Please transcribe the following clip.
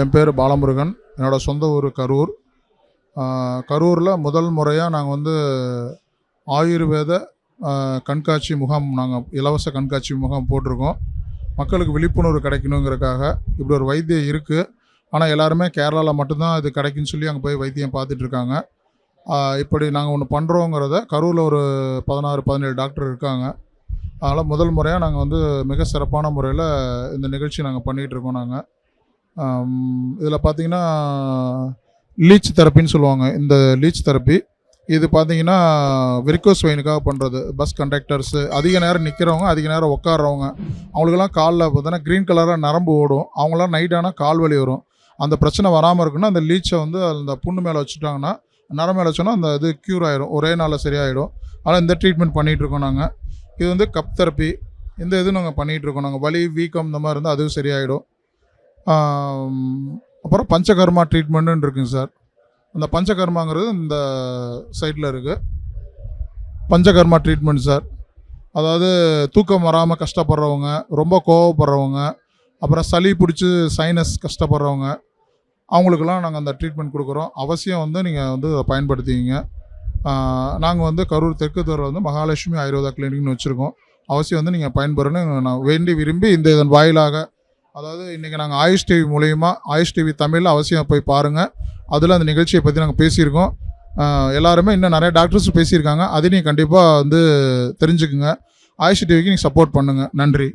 என் பேர் பாலமுருகன். என்னோடய சொந்த ஊர் கரூர். கரூரில் முதல் முறையாக நாங்கள் வந்து ஆயுர்வேத கண்காட்சி முகாம் நாங்கள் இலவச கண்காட்சி முகாம் போட்டிருக்கோம். மக்களுக்கு விழிப்புணர்வு கிடைக்கணுங்கிறதுக்காக இப்படி ஒரு வைத்தியம் இருக்குது ஆனால் எல்லாருமே கேரளாவில் மட்டும்தான் இது கிடைக்குன்னு சொல்லி அங்கே போய் வைத்தியம் பார்த்துட்ருக்காங்க இப்படி நாங்கள் ஒன்று பண்ணுறோங்கிறத கரூரில் ஒரு பதினாறு பதினேழு டாக்டர் இருக்காங்க. அதனால் முதல் முறையாக நாங்கள் வந்து மிக சிறப்பான முறையில் இந்த நிகழ்ச்சி நாங்கள் பண்ணிகிட்டு இருக்கோம் நாங்கள் இதில் பார்த்தீங்கன்னா லீச் தெரப்பின்னு சொல்லுவாங்க. இந்த லீச் தெரப்பி இது பார்த்தீங்கன்னா விரிக்கோஸ் வெயினுக்காக பண்ணுறது பஸ் கண்டக்டர்ஸு அதிக நேரம் நிற்கிறவங்க அதிக நேரம் உட்கார்றவங்க அவங்களுக்கெல்லாம் காலில் பார்த்தீங்கன்னா க்ரீன் கலராக நரம்பு ஓடும். அவங்களாம் நைட் ஆனால் கால் வலி வரும். அந்த பிரச்சனை வராமல் இருக்குன்னா அந்த லீச்சை வந்து அந்த புண்ணு மேலே வச்சுட்டாங்கன்னா நரம் மேலே வச்சோன்னா அந்த இது க்யூர் ஆகிடும் ஒரே நாளில் சரியாயிடும். அதனால் இந்த ட்ரீட்மெண்ட் பண்ணிகிட்ருக்கோம் நாங்கள் இது வந்து கப் தெரப்பி இந்த இது நாங்கள் பண்ணிகிட்டு இருக்கோம். நாங்கள் வலி வீக்கம் இந்த மாதிரி இருந்தால் அதுவும் சரியாயிடும். அப்புறம் பஞ்சகர்மா ட்ரீட்மெண்ட்டுன்னு இருக்குங்க சார். அந்த பஞ்சகர்மாங்கிறது இந்த சைட்டில் இருக்குது பஞ்சகர்மா ட்ரீட்மெண்ட் சார். அதாவது தூக்கம் வராமல் கஷ்டப்படுறவங்க ரொம்ப கோவப்படுறவங்க அப்புறம் சளி பிடிச்சி சைனஸ் கஷ்டப்படுறவங்க அவங்களுக்கெல்லாம் நாங்கள் அந்த ட்ரீட்மெண்ட் கொடுக்குறோம். அவசியம் வந்து நீங்கள் வந்து அதை பயன்படுத்திக்கிங்க. நாங்கள் வந்து கரூர் தெற்கு தெருவில் வந்து மகாலட்சுமி ஆயுர்வேதா கிளினிக்னு வச்சுருக்கோம். அவசியம் வந்து நீங்கள் பயன்பெறணும்னு நான் வேண்டி விரும்பி இந்த இதன் வாயிலாக அதாவது இன்றைக்கி நாங்கள் ஆயுஷ் டிவி மூலயமா ஆயுஷ் டிவி தமிழில் அவசியம் போய் பாருங்கள் அதில் அந்த நிகழ்ச்சியை பற்றி நாங்கள் பேசியிருக்கோம். எல்லாருமே இன்னும் நிறைய டாக்டர்ஸ் பேசியிருக்காங்க. அதையும் நீங்கள் கண்டிப்பாக வந்து தெரிஞ்சுக்குங்க. ஆயுஷ் டிவிக்கு நீங்கள் சப்போர்ட் பண்ணுங்கள் நன்றி.